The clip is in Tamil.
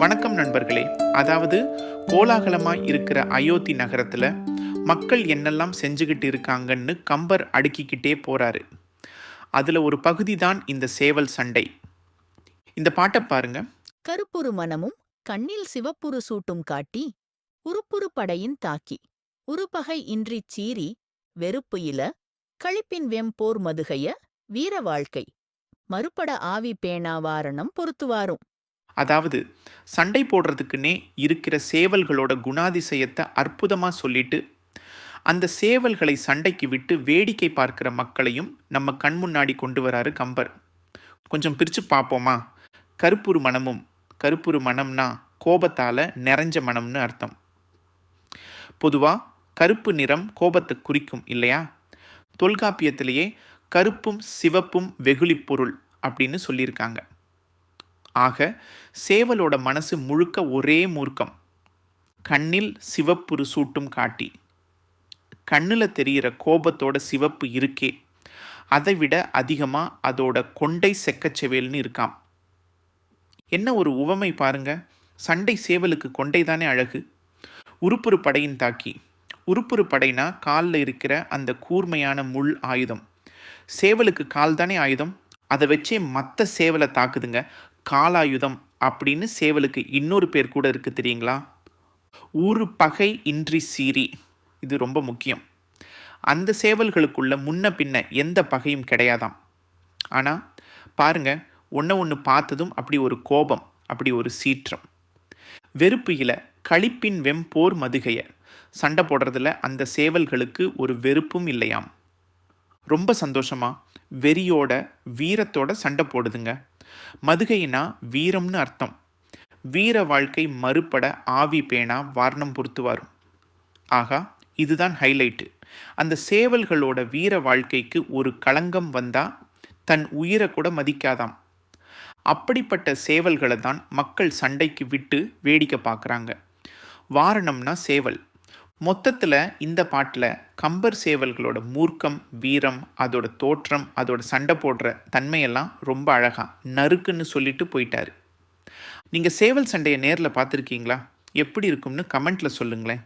வணக்கம் நண்பர்களே. அதாவது கோலாகலமாக இருக்கிற அயோத்தி நகரத்துல மக்கள் என்னெல்லாம் செஞ்சுக்கிட்டு இருக்காங்கன்னு கம்பர் அடுக்கிக்கிட்டே போறாரு. அதுல ஒரு பகுதி தான் இந்த சேவல் சண்டை. இந்த பாட்டை பாருங்க. கருப்புரு மனமும் கண்ணில் சிவப்புரு சூட்டும் காட்டி உருப்புரு படையின் தாக்கி உருப்பகை இன்றிச் சீறி வெறுப்பு இல களிப்பின் வெம்போர் மதுகைய வீர வாழ்க்கை மறுபட ஆவி பேணாவாரணம் வாரணம் பொறுத்துவாரும். அதாவது சண்டை போடுறதுக்குன்னே இருக்கிற சேவல்களோட குணாதிசயத்தை அற்புதமாக சொல்லிட்டு அந்த சேவல்களை சண்டைக்கு விட்டு வேடிக்கை பார்க்குற மக்களையும் நம்ம கண் முன்னாடி கொண்டு வராரு கம்பர். கொஞ்சம் பிரித்து பார்ப்போமா? கருப்புரு மனமும் கருப்புரு மனம்னா கோபத்தால் நிறைஞ்ச மனம்னு அர்த்தம். பொதுவாக கருப்பு நிறம் கோபத்தை குறிக்கும் இல்லையா? தொல்காப்பியத்திலேயே கருப்பும் சிவப்பும் வெகுளிப் பொருள் அப்படின்னு சொல்லியிருக்காங்க. ஆக சேவலோட மனசு முழுக்க ஒரே மூர்க்கம். கண்ணில் சிவப்புரு சூட்டும் காட்டி. கண்ணில் தெரிகிற கோபத்தோட சிவப்பு இருக்கே. அதை விட அதிகமாக அதோட கொண்டை செக்கச்செவேல்னு இருக்காம். என்ன ஒரு உவமை பாருங்க. சண்டை சேவலுக்கு கொண்டை தானே அழகு. உருப்புரு படையின் தாக்கி. உருப்புரு படைனா காலில் இருக்கிற அந்த கூர்மையான முள் ஆயுதம். சேவலுக்கு கால் தானே ஆயுதம். அதை வச்சே மற்ற சேவலை தாக்குதுங்க. காலாயுதம் அப்படின்னு சேவலுக்கு இன்னொரு பேர் கூட இருக்குது தெரியுங்களா? ஊரு பகை இன்றி சீறி. இது ரொம்ப முக்கியம். அந்த சேவல்களுக்குள்ள முன்ன பின்ன எந்த பகையும் கிடையாதாம். ஆனால் பாருங்க ஒன்று ஒன்று பார்த்ததும் அப்படி ஒரு கோபம் அப்படி ஒரு சீற்றம். வெறுப்பு இல களிப்பின் வெம்போர் மதுகைய சண்டை போடுறதுல அந்த சேவல்களுக்கு ஒரு வெறுப்பும் இல்லையாம். ரொம்ப சந்தோஷமா வெறியோட வீரத்தோட சண்டை போடுதுங்க. மதுகைனா வீரம்னு அர்த்தம். வீர வாழ்க்கை மறுபட ஆவி பேனா வாரணம் பொறுத்து வரும் ஆகா இதுதான் ஹைலைட்டு அந்த சேவல்களோட வீர வாழ்க்கைக்கு ஒரு களங்கம் வந்தா தன் உயிரை கூட மதிக்காதாம். அப்படிப்பட்ட சேவல்களை தான் மக்கள் சண்டைக்கு விட்டு வேடிக்கை பார்க்குறாங்க. வாரணம்னா சேவல். மொத்தத்தில் இந்த பாட்டில் கம்பர் சேவல்களோட மூர்க்கம் வீரம் அதோட தோற்றம் அதோட சண்டை போடுற தன்மையெல்லாம் ரொம்ப அழகாக நறுக்குன்னு சொல்லிட்டு போயிட்டார். நீங்கள் சேவல் சண்டையை நேரில் பார்த்துருக்கீங்களா? எப்படி இருக்கும்னு கமெண்ட்டில் சொல்லுங்களேன்.